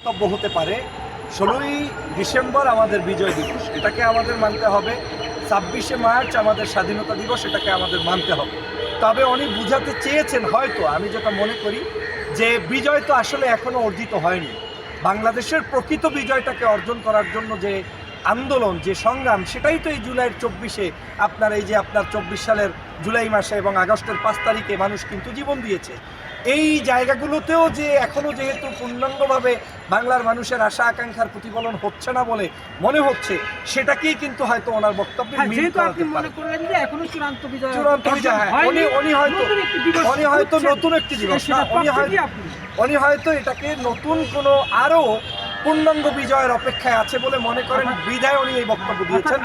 বক্তব্য হতে পারে। ষোলোই ডিসেম্বর আমাদের বিজয় দিবস। এটাকে আমাদের মানতে হবে। ছাব্বিশে মার্চ আমাদের স্বাধীনতা দিবস, এটাকে আমাদের মানতে হবে। তবে উনি বুঝাতে চেয়েছেন হয়তো, আমি যেটা মনে করি, যে বিজয় তো আসলে এখনও অর্জিত হয়নি। বাংলাদেশের প্রকৃত বিজয়টাকে অর্জন করার জন্য যে আন্দোলন যে সংগ্রাম সেটাই তো এই জুলাইয়ের চব্বিশে আপনার এই যে আপনার চব্বিশ সালের জুলাই মাসে এবং আগস্টের পাঁচ তারিখে মানুষ কিন্তু জীবন দিয়েছে এই জায়গাগুলোতেও যে এখনও যেহেতু পূর্ণাঙ্গভাবে বাংলার মানুষের আশা আকাঙ্ক্ষার প্রতিফলন হচ্ছে না বলে মনে হচ্ছে সেটাকেই কিন্তু হয়তো ওনার বক্তব্যে হ্যাঁ, চূড়ান্ত বিজয় হ্যাঁ। উনি- উনি হয়তো- নতুন একটি দিবস উনি হয়তো নতুন একটি দিবস, উনি হয়তো- উনি হয়তো এটাকে নতুন কোনো আরও পূর্ণাঙ্গ বিজয়ের অপেক্ষায় আছে বলে মনে করেন বিদায় উনি এই বক্তব্য দিয়েছেন।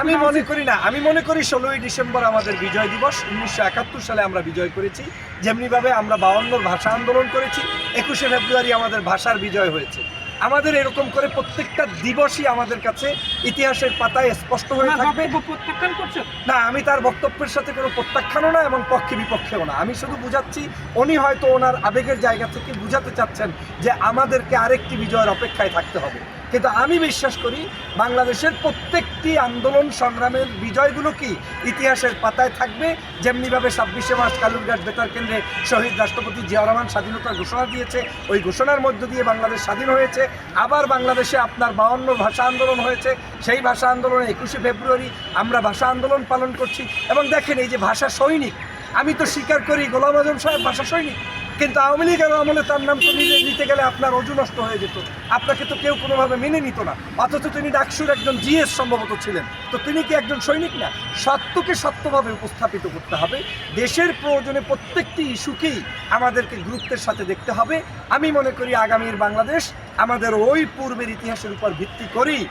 আমি মনে করি না আমি মনে করি ষোলোই ডিসেম্বর আমাদের বিজয় দিবস। উনিশশো একাত্তর সালে আমরা বিজয় করেছি। যেমনিভাবে আমরা বাউন্নর ভাষা আন্দোলন করেছি একুশে ফেব্রুয়ারি আমাদের ভাষার বিজয় হয়েছে। আমাদের এরকম করে প্রত্যেকটা দিবসই আমাদের কাছে ইতিহাসের পাতায় স্পষ্ট হয়ে থাকবে। প্রত্যাখ্যান করছে? না আমি তার বক্তব্যের সাথে কোনো প্রত্যাখ্যানও না এবং পক্ষে বিপক্ষেও না। আমি শুধু বুঝাচ্ছি উনি হয়তো ওনার আবেগের জায়গা থেকে বুঝাতে চাচ্ছেন যে আমাদেরকে আরেকটি বিজয়ের অপেক্ষায় থাকতে হবে। কিন্তু আমি বিশ্বাস করি বাংলাদেশের প্রত্যেকটি আন্দোলন সংগ্রামের বিজয়গুলো কি ইতিহাসের পাতায় থাকবে? যেমনিভাবে ছাব্বিশে মার্চ কালুরঘাট বেতার কেন্দ্রে শহীদ রাষ্ট্রপতি জিয়া রহমান স্বাধীনতার ঘোষণা দিয়েছে। ওই ঘোষণার মধ্য দিয়ে বাংলাদেশ স্বাধীন হয়েছে। আবার বাংলাদেশে আপনার বাউন্ন ভাষা আন্দোলন হয়েছে। সেই ভাষা আন্দোলনে একুশে ফেব্রুয়ারি আমরা ভাষা আন্দোলন পালন করছি। এবং দেখেন এই যে ভাষা সৈনিক, আমি তো স্বীকার করি গোলাম আজম সাহেব ভাষা সৈনিক। কিন্তু আওয়ামী লীগের আমলে তার নাম তো নিজে নিতে গেলে আপনার অজু নষ্ট হয়ে যেত। আপনাকে তো কেউ কোনোভাবে মেনে নিত না। অথচ তিনি ডাকসুর একজন জিএস সম্ভবত ছিলেন। তো তিনি কি একজন সৈনিক না? সত্যকে সত্যভাবে উপস্থাপিত করতে হবে। দেশের প্রয়োজনে প্রত্যেকটি ইস্যুকেই আমাদেরকে গুরুত্বের সাথে দেখতে হবে। আমি মনে করি আগামীর বাংলাদেশ আমাদের ওই পূর্বের ইতিহাসের উপর ভিত্তি করেই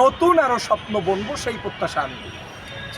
নতুন আরও স্বপ্ন বনবো, সেই প্রত্যাশা আমি।